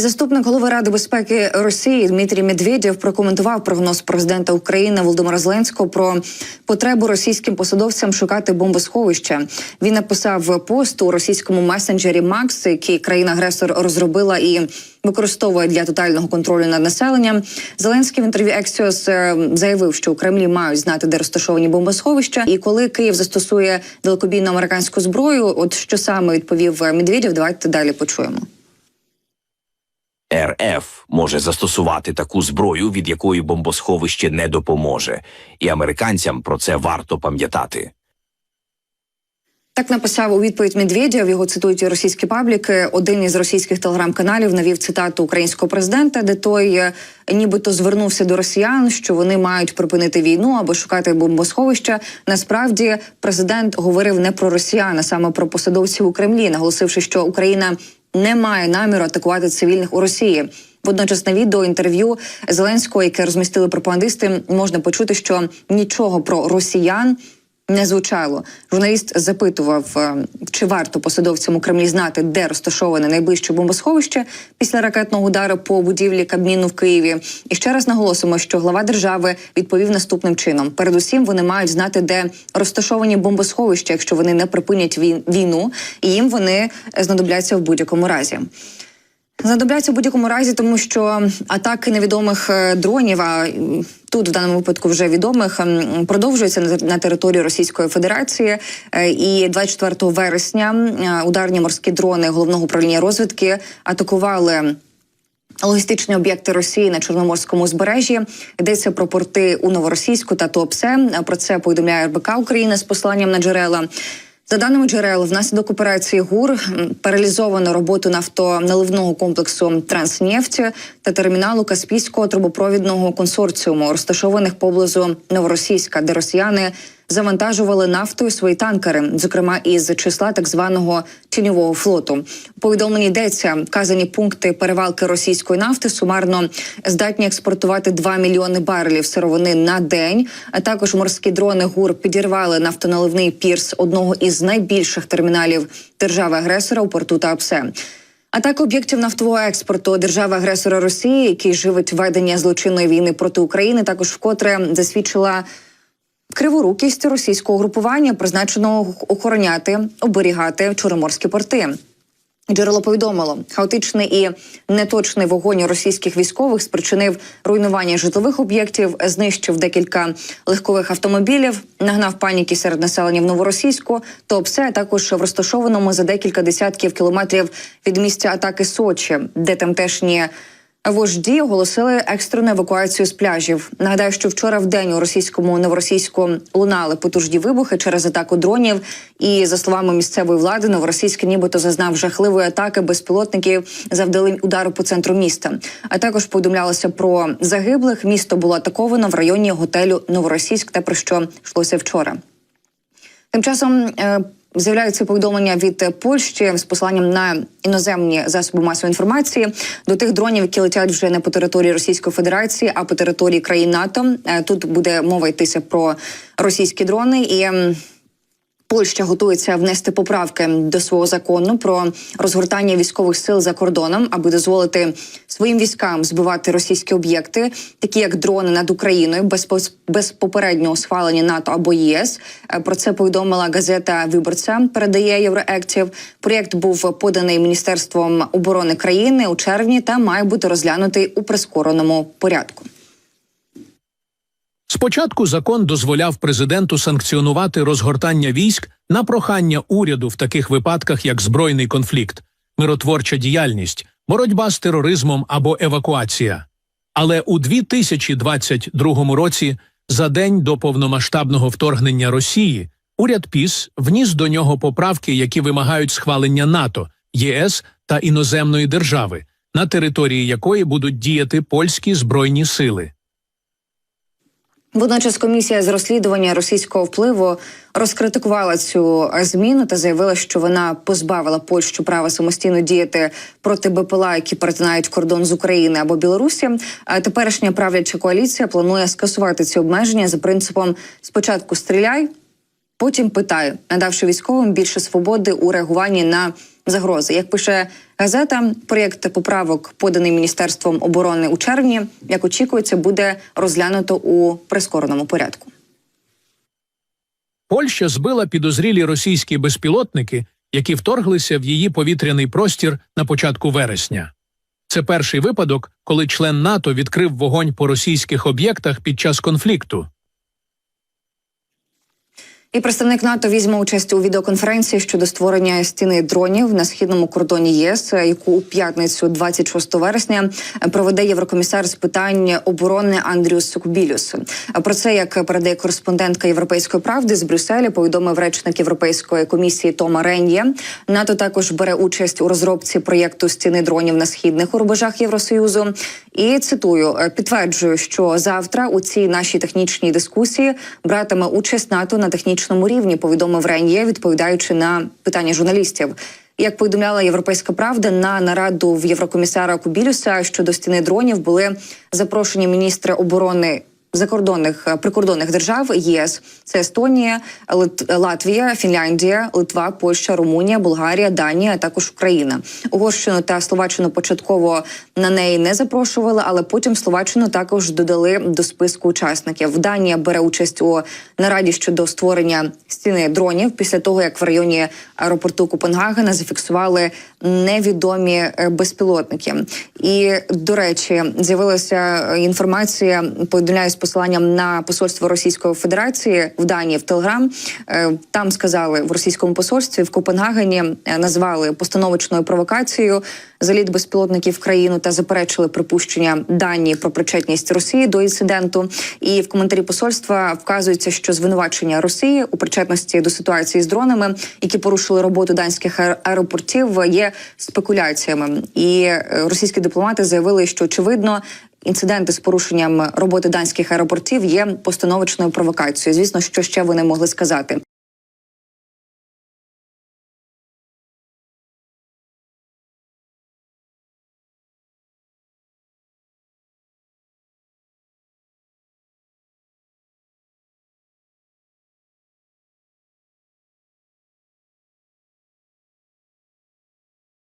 Заступник голови ради безпеки Росії Дмитрій Медведєв прокоментував прогноз президента України Володимира Зеленського про потребу російським посадовцям шукати бомбосховища. Він написав пост у російському месенджері Макс, який країна-агресор розробила і використовує для тотального контролю над населенням. Зеленський в інтерв'ю Ексіос е, заявив, що у Кремлі мають знати, де розташовані бомбосховища. І коли Київ застосує далекобійну американську зброю, от що саме відповів Медведєв, давайте далі почуємо. РФ може застосувати таку зброю, від якої бомбосховище не допоможе, і американцям про це варто пам'ятати. Так написав у відповідь Медведєв, Його цитують російські пабліки. Один із російських телеграм-каналів навів цитату українського президента, де той е, нібито звернувся до росіян, що вони мають припинити війну або шукати бомбосховища. Насправді президент говорив не про росіян, а саме про посадовців у Кремлі, наголосивши, що Україна не має наміру атакувати цивільних у Росії. Водночас на відео інтерв'ю Зеленського, яке розмістили пропагандисти, можна почути, що нічого про росіян не звучало. Журналіст запитував, е, чи варто посадовцям у Кремлі знати, де розташоване найближче бомбосховище після ракетного удару по будівлі Кабміну в Києві. І ще раз наголосимо, що глава держави відповів наступним чином: передусім, вони мають знати, де розташовані бомбосховища, якщо вони не припинять вій- війну, і їм вони знадобляться в будь-якому разі. Знадобляться в будь-якому разі, тому що атаки невідомих е, дронів, а тут в даному випадку вже відомих, продовжуються на- на території Російської Федерації. Е, І 24 вересня е, ударні морські дрони головного управління розвідки атакували. Логістичні об'єкти Росії на Чорноморському узбережжі йдеться про порти у Новоросійську та Туапсе. Про це повідомляє РБК України з посланням на джерела. За даними джерел, внаслідок операції ГУР паралізовано роботу нафтоналивного комплексу Транснефті та терміналу Каспійського трубопровідного консорціуму, розташованих поблизу Новоросійська, де росіяни завантажували нафтою свої танкери, зокрема із числа так званого тіньового флоту. У повідомленні йдеться вказані пункти перевалки російської нафти сумарно здатні експортувати 2 мільйони барелів сировини на день. А також морські дрони ГУР підірвали нафтоналивний пірс одного із найбільших терміналів держави-агресора у порту Таапсе. Атака об'єктів нафтового експорту держави-агресора Росії, який живить ведення злочинної війни проти України, також вкотре засвідчила криворукість російського групування, призначеного охороняти, оберігати чорноморські порти. Джерело повідомило, хаотичний і неточний вогонь російських військових спричинив руйнування житлових об'єктів, знищив декілька легкових автомобілів, нагнав паніки серед населення в новоросійську. То все а також в розташованому за декілька десятків кілометрів від місця атаки Сочі, де тамтешні Вожді оголосили екстрену евакуацію з пляжів. Нагадаю, що вчора в день у російському новоросійську лунали потужні вибухи через атаку дронів. І за словами місцевої влади, новоросійське нібито зазнав жахливої атаки безпілотників завдали удару по центру міста. А також повідомлялося про загиблих. Місто було атаковано в районі готелю Новоросійськ, те про що йшлося вчора. Тим часом е, з'являються повідомлення від е, Польщі з посиланням на іноземні засоби масової інформації до тих дронів, які летять вже не по території Російської Федерації, а по території країн НАТО. Е, Тут буде мова йтися про російські дрони і. Польща готується внести поправки до свого закону про розгортання військових сил за кордоном, аби дозволити своїм військам збивати російські об'єкти, такі як дрони над Україною, без без попереднього схвалення НАТО або ЄС. Е, Про це повідомила газета Виборця. Передає Євроектів. Проєкт був поданий міністерством оборони країни у червні та має бути розглянутий у прискореному порядку. Спочатку закон дозволяв президенту санкціонувати розгортання військ на прохання уряду в таких випадках, як збройний конфлікт, миротворча діяльність, боротьба з тероризмом або евакуація. Але у 2022 році, за день до повномасштабного вторгнення Росії, уряд ПІС вніс до нього поправки, які вимагають схвалення НАТО, ЄС та іноземної держави, на території якої будуть діяти польські збройні сили. Водночас комісія з розслідування російського впливу розкритикувала цю зміну та заявила, що вона позбавила Польщу права самостійно діяти проти БПЛА, які перетинають кордон з України або Білорусі. А теперішня правляча коаліція планує скасувати ці обмеження за принципом спочатку стріляй, потім питай, надавши військовим більше свободи у реагуванні на загрози. Як пише газета, проєкт поправок, поданий міністерством оборони у червні, як очікується, буде розглянуто у прискореному порядку. Польща збила підозрілі російські безпілотники, які вторглися в її повітряний простір на початку вересня. Це перший випадок, коли член НАТО відкрив вогонь по російських об'єктах під час конфлікту. І представник НАТО візьме участь у відеоконференції щодо створення стіни дронів на східному кордоні ЄС, яку у п'ятницю, 26 вересня, проведе єврокомісар з питань оборони Андріус Кубілюс. Про це як передає кореспондентка Європейської правди з Брюсселя, повідомив речник Європейської комісії Тома Рен'є. НАТО також бере участь у розробці проєкту стіни дронів на східних рубежах Євросоюзу. І цитую, підтверджую, що завтра у цій нашій технічній дискусії братиме участь НАТО на технічному рівні. Повідомив Рен'є, відповідаючи на питання журналістів. Як повідомляла Європейська правда, на нараду в Єврокомісара Кубілюса щодо стіни дронів були запрошені міністри оборони. Закордонних е, прикордонних держав ЄС це Естонія, Латвія, Фінляндія, Литва, Польща, Румунія, Болгарія, Данія, а також Україна. Угорщину та Словаччину початково на неї не запрошували, але потім Словаччину також додали до списку учасників. Данія бере участь у нараді щодо створення стіни дронів після того, як в районі аеропорту Копенгагена зафіксували невідомі е, безпілотники. І до речі, з'явилася е, інформація. Повідомляю з посиланням на посольство Російської Федерації в Данії в Телеграм. Е, Там сказали в російському посольстві в Копенгагені назвали постановочною провокацією заліт безпілотників в країну та заперечили припущення Данії про причетність Росії до інциденту. І в коментарі посольства вказується, що звинувачення Росії у причетності до ситуації з дронами, які порушили роботу данських аеропортів, є спекуляціями. І е, російські дипломати заявили, що очевидно. Інциденти з порушенням роботи данських аеропортів є постановочною провокацією. Звісно, що ще вони могли сказати.